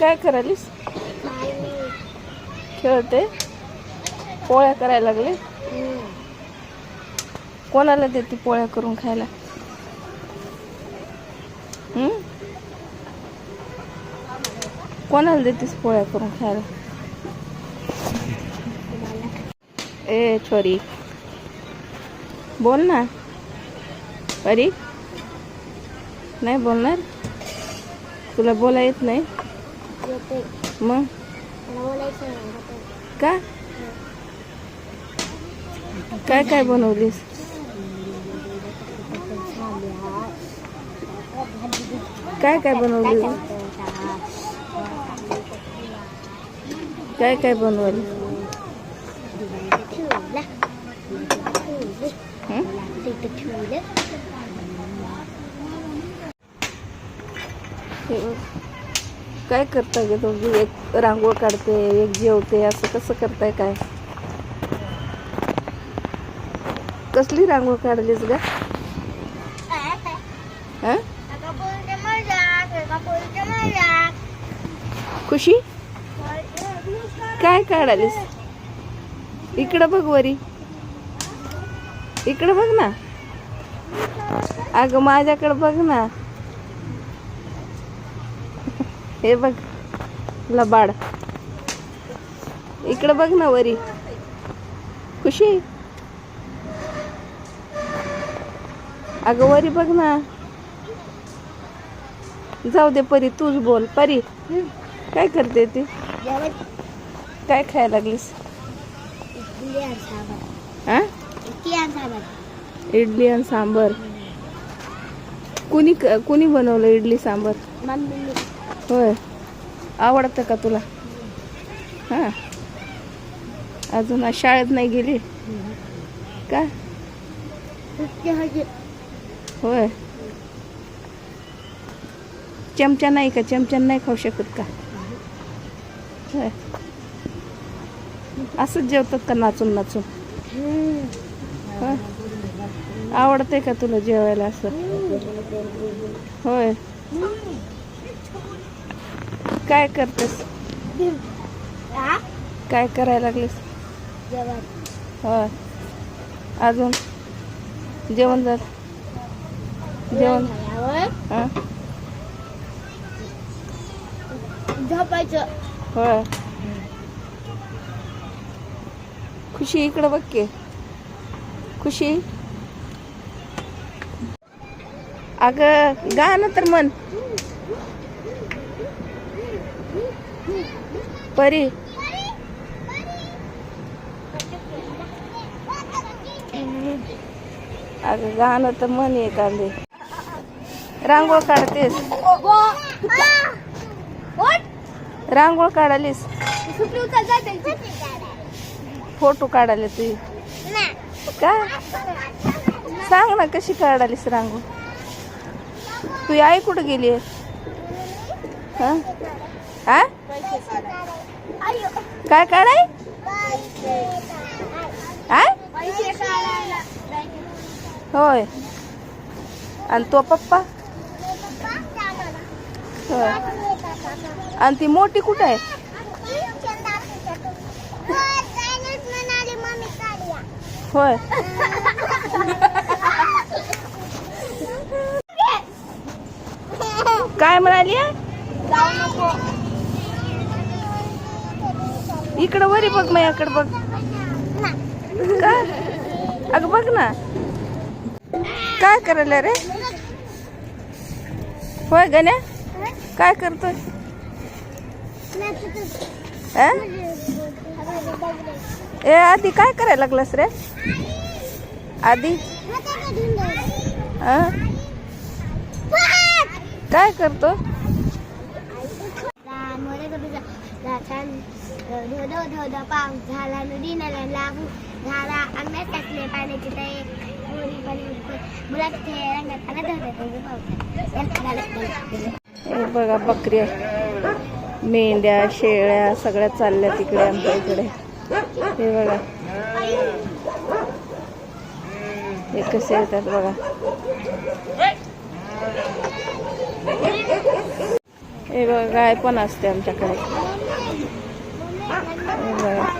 काय करायलीस? खेळते? पोळ्या करायला लागले? कोणाला देते पोळ्या करून खायला? कोणाला देतेस पोळ्या करून खायला? ए छोरी. बोल ना. अरे नाही बोलणार? तुला बोला येत नाही? मग का? काय काय बनवलीस? काय काय बनवली? काय काय बनवली? हं? काय करताय गे तुम्ही? एक रांगोळ काढते एक जेवते असं कसं करताय काय? कसली रांगोळ काढलीस ग? खुशी? काय काढालीस? इकडं बघ वरी. इकडं बघ ना. अगं माझ्याकडं बघ ना. हे बघ लबाड. इकडं बघ ना वरी. खुशी? अगं वरी बघ ना. जाऊ दे परी तूच बोल. परी काय करते ती? काय खायला लागलीस? इडली आणि सांबर. कुणी क- कुणी बनवलं इडली सांबर? होय. आवडतं का तुला? हां. अजून शाळेत नाही गेली? का? होय. चमचा नाही का? चमचा नाही खाऊ शकत का? होय. असंच जेवतात का नाचून नाचून? आवडते का तुला जेवायला असं? होय. काय करतेस? काय करायला लागलीस? होय. अजून? जेवण झालं? जेवण? झोपायचं होय. खुशी इकडं बघ की. खुशी? अगं गाणं तर म्हण. परी. अगं गाणं तर म्हण कांदे. रांगोळ काढतेस. रांगोळ काढालीस. फोटो काढाले तुझी का? सांग ना कशी काढालीस रांगोळ? तू आई कुठं गेली हा? हा? काय काढाय होय. आणि तो पप्पा? होय. आणि ती मोठी कुठं आहे? होय. काय म्हणाली? जाऊ नको. इकडं वरी बघ माझ्याकडे बघ. का? अगं बघ ना. काय करायला रे? होय गण्या? काय करतोय? ए आधी काय करायला लागलास रे? आधी? काय करतो? झाला नदी नाला लागू झाला आंब्यात टाकले पाण्याची ते मुलाचे रंगात पाण्यात हे बघा बकरी मेंढ्या शेळ्या सगळ्या चालल्या तिकडे आमच्या इकडे. हे बघा. हे कसे येतात बघा. हे बघा गाय पण असते आमच्याकडे. 哎呀！